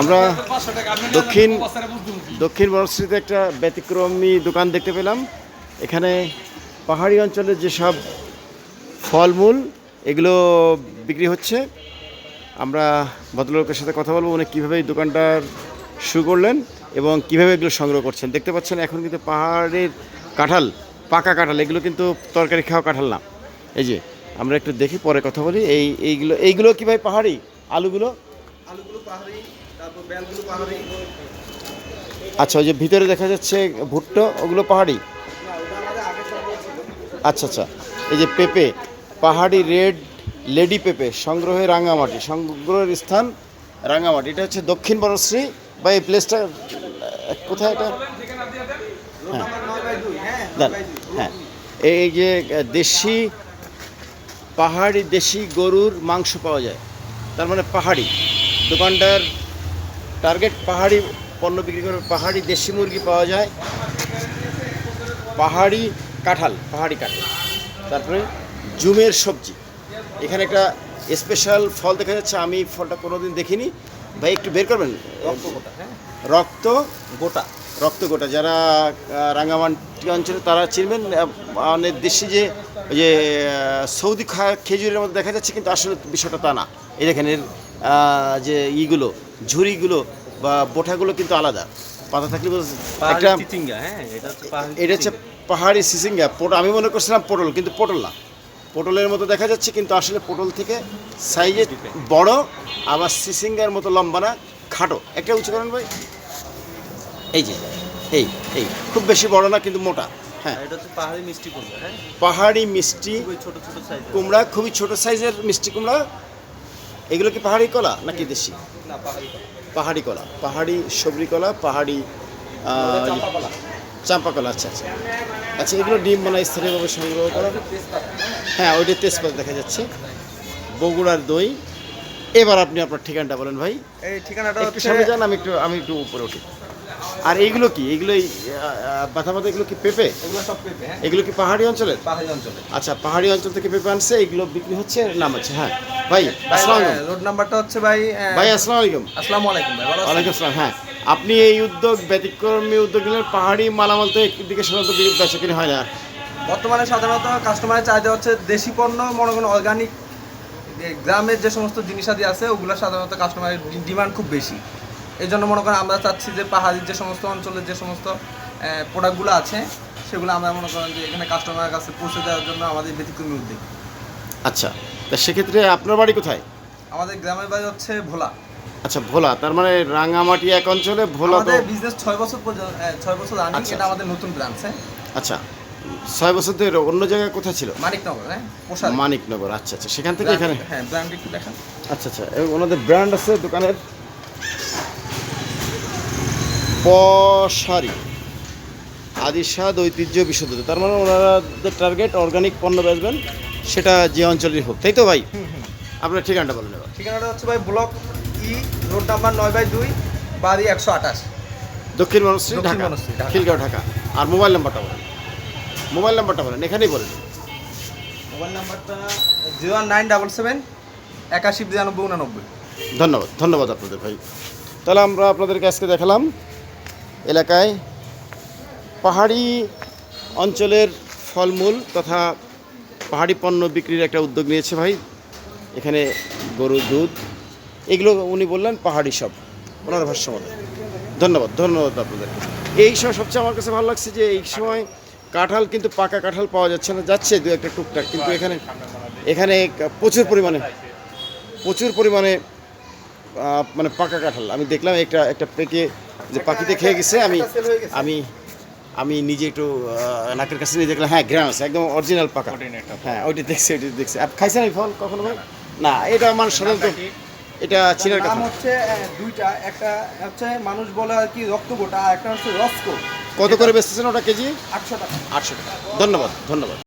আমরা দক্ষিণ দক্ষিণ বনশ্রীতে একটা ব্যতিক্রমী দোকান দেখতে পেলাম। এখানে পাহাড়ি অঞ্চলের যেসব ফলমূল এগুলো বিক্রি হচ্ছে। আমরা ভদ্রলোকের সাথে কথা বলব উনি কীভাবে এই দোকানটার শুরু করলেন এবং কীভাবে এগুলো সংগ্রহ করছেন। দেখতে পাচ্ছেন এখন কিন্তু পাহাড়ের কাঁঠাল পাকা কাঁঠাল এগুলো কিন্তু তরকারি খাওয়া কাঁঠাল না। এই যে আমরা একটু দেখি পরে কথা বলি। এই এইগুলো এইগুলো কি ভাই পাহাড়ি? আলুগুলো? আলুগুলো পাহাড়ি তারপর বেলগুলো পাহাড়ি। আচ্ছা ওই যে ভিতরে দেখা যাচ্ছে ভুট্টো ওগুলো পাহাড়ি? আচ্ছা আচ্ছা। এই যে পেঁপে পাহাড়ি রেড লেডি পেঁপে সংগ্রহে রাঙামাটি। সংগ্রহের স্থান রাঙামাটি। এটা হচ্ছে দক্ষিণ বনশ্রী। বা এই প্লেসটা কোথায় এটা? হ্যাঁ। দুই। হ্যাঁ। এই যে দেশি পাহাড়ি দেশি গরুর মাংস পাওয়া যায়। তার মানে পাহাড়ি। দোকানটার টার্গেট পাহাড়ি পণ্য বিক্রি করে পাহাড়ি দেশি মুরগি পাওয়া যায়। পাহাড়ি কাঁঠাল পাহাড়ি কাঁঠাল। তারপরে জুমের সবজি। এখানে একটা স্পেশাল ফল দেখা যাচ্ছে আমি ফলটা কোনোদিন দেখিনি। ভাই একটু বের করবেন? রক্ত গোটা হ্যাঁ। রক্ত গোটা। রক্ত গোটা। যারা রাঙামাটি অঞ্চলে তারা চিনবেন মানে দেশি যে ওই যে সৌদি খেজুরের মধ্যে দেখা যাচ্ছে কিন্তু আসলে বিষয়টা তা না। এই দেখেন এর যে ইগুলো ঝুড়িগুলো বা বোঠাগুলো কিন্তু আলাদা। পাতা থাকলে একটা হ্যাঁ এটা হচ্ছে পাহাড়ি এটা হচ্ছে পাহাড়ি সিসিঙ্গা। পটল আমি মনে করছিলাম পটল কিন্তু পটল না। পটলের মতো দেখা যাচ্ছে কিন্তু আসলে পটল থেকে সাইজে বড় আবার সিসিঙ্গার মতো লম্বা না খাটো। একটা উঁচু করেন ভাই। এই যে এই এই। খুব বেশি বড় না কিন্তু মোটা। হ্যাঁ। এটা হচ্ছে পাহাড়ি মিষ্টি কুমড়া হ্যাঁ? পাহাড়ি মিষ্টি খুবই ছোট ছোট সাইজ কুমড়া খুবই ছোট সাইজের মিষ্টি কুমড়া। এগুলো কি পাহাড়ি কলা নাকি দেশি? না পাহাড়ি পাহাড়ি কলা পাহাড়ি সবরি কলা পাহাড়ি চাম্পা কলা। আচ্ছা আচ্ছা। আচ্ছা এগুলো ডিম বানা স্থানীয়ভাবে সংগ্রহ করা হ্যাঁ? ওইটা তেজপাতা দেখা যাচ্ছে। বগুড়ার দই। এবার আপনি আপনার ঠিকানাটা বলেন ভাই। এই ঠিকানাটা একটু সামনে যান আমি একটু আমি একটু উপরে উঠি। আর এইগুলো কি? এগুলো এই, আহ, বাথা বাথা এগুলো কি পেঁপে? এগুলো সব পেঁপে হ্যাঁ। এগুলো কি পাহাড়ি অঞ্চলের? পাহাড়ি অঞ্চলে। আচ্ছা পাহাড়ি অঞ্চল থেকে পেঁপে আনছে এগুলো বিক্রি হচ্ছে নাম আছে হ্যাঁ। ভাই আসসালামু আলাইকুম। রোড নাম্বারটা হচ্ছে ভাই ভাই আসসালামু আলাইকুম। আসসালামু আলাইকুম ভাই ওয়ালাইকুম আসসালাম হ্যাঁ। আপনি এই উদ্যোগ ব্যতিক্রমী উদ্যোগ নিলেন পাহাড়ি মালামাল তো একদিকে সাধারণত বেচা কিনে হয় না। বর্তমানে সাধারণত কাস্টমারের চাহিদা হচ্ছে দেশি পণ্য মনে করেন অর্গানিক গ্রামের যে সমস্ত জিনিসাদি আছে ওগুলো সাধারণত কাস্টমারের ডিমান্ড খুব বেশি। এই জন্য মনে করেন আমরা চাচ্ছি যে পাহাড়ির যে সমস্ত অঞ্চলের যে সমস্ত প্রোডাক্টগুলো আছে সেগুলো আমরা মনে করেন যে এখানে কাস্টমারের কাছে পৌঁছে দেওয়ার জন্য আমাদের ব্যতিক্রমী উদ্যোগ। আচ্ছা তা সেক্ষেত্রে আপনার বাড়ি কোথায়? আমাদের গ্রামের বাড়ি হচ্ছে ভোলা। আচ্ছা ভোলা তার মানে রাঙামাটি এক অঞ্চলে ভোলা তো আমাদের বিজনেস ছয় বছর পর্যন্ত ছয় বছর রানিং আচ্ছা, এটা আমাদের নতুন ব্রাঞ্চ হ্যাঁ। আচ্ছা ছয় বছর ধরে অন্য জায়গায় কোথায় ছিল? মানিকনগর হ্যাঁ মানিকনগর আচ্ছা আচ্ছা সেখান থেকে এখানে হ্যাঁ ব্র্যান্ড একটু দেখান। আচ্ছা আচ্ছা এবং ওনাদের ব্র্যান্ড আছে দোকানের? পশারি আদিস্বাদ ঐতিহ্য বিশুদ্ধতা তার মানে ওনাদের টার্গেট অর্গানিক পণ্য বেচবেন সেটা যে অঞ্চলের হোক। তাই তো ভাই? আপনার ঠিকানাটা বলেন এবার। ঠিকানাটা হচ্ছে ভাই ব্লক ই রোড নাম্বার নয় বাই দুই বাড়ি একশো আঠাশ। দক্ষিণ বনশ্রী, ঢাকা। খিলগাঁও ঢাকা। আর মোবাইল নাম্বারটা বলেন। মোবাইল নাম্বারটা বলেন এখানেই বলেন। মোবাইল নাম্বারটা জিরো নাইন ডাবল সেভেন একাশি বিরানব্বই উনানব্বই। ধন্যবাদ ধন্যবাদ আপনাদের ভাই। তাহলে আমরা আপনাদেরকে আজকে দেখালাম এলাকায় পাহাড়ি অঞ্চলের ফলমূল তথা পাহাড়ি পণ্য বিক্রির একটা উদ্যোগ নিয়েছে ভাই। এখানে গরুর দুধ, এগুলো উনি বললেন পাহাড়ি সব। ওনার ভাষ্য মতো। ধন্যবাদ ধন্যবাদ আপনাদেরকে। এই সময় সবচেয়ে আমার কাছে ভালো লাগছে যে এই সময় কাঁঠাল কিন্তু পাকা কাঁঠাল পাওয়া যাচ্ছে না, যাচ্ছে দু একটা টুকটাক। কিন্তু এখানে এখানে প্রচুর পরিমাণে প্রচুর পরিমাণে মানে পাকা কাঁঠাল। আমি দেখলাম একটা একটা পেকে যে পাখিতে খেয়ে গেছে আমি আমি আমি নিজে একটু নাকের কাছে নিয়ে দেখলাম হ্যাঁ গ্রাম আছে একদম অরিজিনাল পাকা। হ্যাঁ ওইটা দেখছি ওইটা দেখছি। আপনি খাইছেন এই ফল কখনো ভাই? না এটা আমার সাধারণত এটা চিনার নাম কথা হচ্ছে দুইটা একটা হচ্ছে মানুষ বলে আর কি রক্ত গোটা আর একটা হচ্ছে রসকো। কত করে বেচতেছেন ওটা কেজি? আটশো টাকা। আটশো টাকা। ধন্যবাদ ধন্যবাদ।